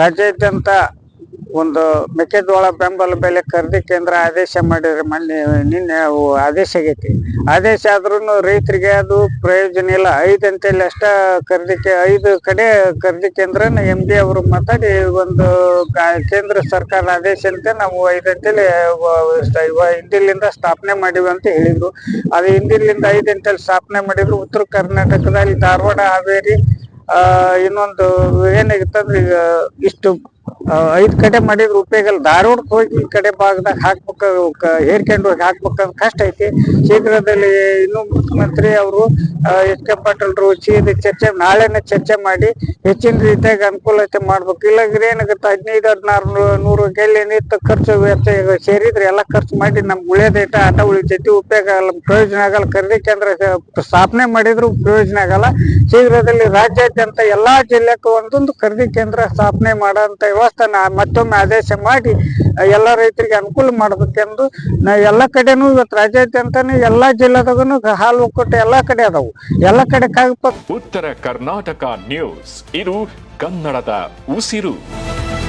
ರಾಜ್ಯಾದ್ಯಂತ ಒಂದು ಮೆಕ್ಕೆಜೋಳ ಬೆಂಬಲ ಬೆಲೆ ಖರೀದಿ ಕೇಂದ್ರ ಆದೇಶ ಮಾಡಿದ್ರೆ ಮೊನ್ನೆ, ನಿನ್ನೆ ಆದೇಶ ಆಗೈತಿ. ಆದೇಶ ಆದ್ರೂ ರೈತರಿಗೆ ಅದು ಪ್ರಯೋಜನ ಇಲ್ಲ. ಐದು ಅಂತೇಳಿ ಅಷ್ಟ ಖರೀದಿ ಐದು ಕಡೆ ಖರೀದಿ ಕೇಂದ್ರನ ಎಂ ಡಿ ಅವರು ಮಾತಾಡಿ ಒಂದು ಕೇಂದ್ರ ಸರ್ಕಾರದ ಆದೇಶ ಅಂತ ನಾವು ಐದು ಅಂತೇಳಿ ಹಿಂದಿಲಿಂದ ಸ್ಥಾಪನೆ ಮಾಡಿವಿ ಅಂತ ಹೇಳಿದ್ರು. ಅದು ಹಿಂದಿಲಿಂದ ಐದು ಅಂತೇಳಿ ಸ್ಥಾಪನೆ ಮಾಡಿದ್ರು. ಉತ್ತರ ಕರ್ನಾಟಕದಲ್ಲಿ ಧಾರವಾಡ, ಹಾವೇರಿ ಆ ಇನ್ನೊಂದು ಏನಾಗಿತ್ತಂದ್ರೆ ಈಗ ಇಷ್ಟು ಐದ್ ಕಡೆ ಮಾಡಿದ್ರ ಉಪಯೋಗ ಇಲ್ಲ ಧಾರವಾಡಕ್ಕೆ ಹೋಗಿ ಈ ಕಡೆ ಭಾಗದಾಗ ಹಾಕ್ಬೇಕ ಹೇರ್ಕೊಂಡು ಹೋಗಿ ಹಾಕ್ಬೇಕಂತ ಕಷ್ಟ ಐತಿ. ಶೀಘ್ರದಲ್ಲಿ ಇನ್ನು ಮುಖ್ಯಮಂತ್ರಿ ಅವರು ಎಸ್ ಕೆ ಪಾಟೀಲ್ರು ಚೀದ ಚರ್ಚೆ ನಾಳೆನೆ ಚರ್ಚೆ ಮಾಡಿ ಹೆಚ್ಚಿನ ರೀತಿಯಾಗಿ ಅನುಕೂಲತೆ ಮಾಡ್ಬೇಕು. ಇಲ್ಲಾಂದ್ರೆ ಏನಾಗುತ್ತೆ, ಹದಿನೈದು, ಹದಿನಾರು ನೂರು ಗೆಲ್ಲಿ ನಿಂತು ಖರ್ಚು ಈಗ ಸೇರಿದ್ರೆ ಎಲ್ಲ ಖರ್ಚು ಮಾಡಿ ನಮ್ಗೆ ಉಳಿಯೋದೈತ ಆಟ ಉಳಿತೈತಿ, ಉಪಯೋಗ ಆಗಲ್ಲ, ಪ್ರಯೋಜನ ಆಗಲ್ಲ, ಖರೀದಿ ಕೇಂದ್ರ ಸ್ಥಾಪನೆ ಮಾಡಿದ್ರು ಪ್ರಯೋಜನ ಆಗಲ್ಲ. ಶೀಘ್ರದಲ್ಲಿ ರಾಜ್ಯಾದ್ಯಂತ ಎಲ್ಲಾ ಜಿಲ್ಲೆಗೂ ಒಂದೊಂದು ಖರೀದಿ ಕೇಂದ್ರ ಸ್ಥಾಪನೆ ಮಾಡೋಂತ ವ್ಯವಸ್ಥೆ ನಾ ಮತ್ತೊಮ್ಮೆ ಆದೇಶ ಮಾಡಿ, ಎಲ್ಲ ರೈತರಿಗೆ ಅನುಕೂಲ ಮಾಡ್ಬೇಕೆಂದು ನಾ ಎಲ್ಲ ಕಡೆನೂ ಇವತ್ತು ರಾಜ್ಯಾದ್ಯಂತನೇ ಎಲ್ಲ ಜಿಲ್ಲೆದಾಗನು ಹಾಲು ಒಕ್ಕೂಟ ಎಲ್ಲ ಕಡೆ ಅದಾವು. ಎಲ್ಲ ಕಡೆ ಕಾಗಪ್ಪ ಉತ್ತರ ಕರ್ನಾಟಕ ನ್ಯೂಸ್, ಇದು ಕನ್ನಡದ ಉಸಿರು.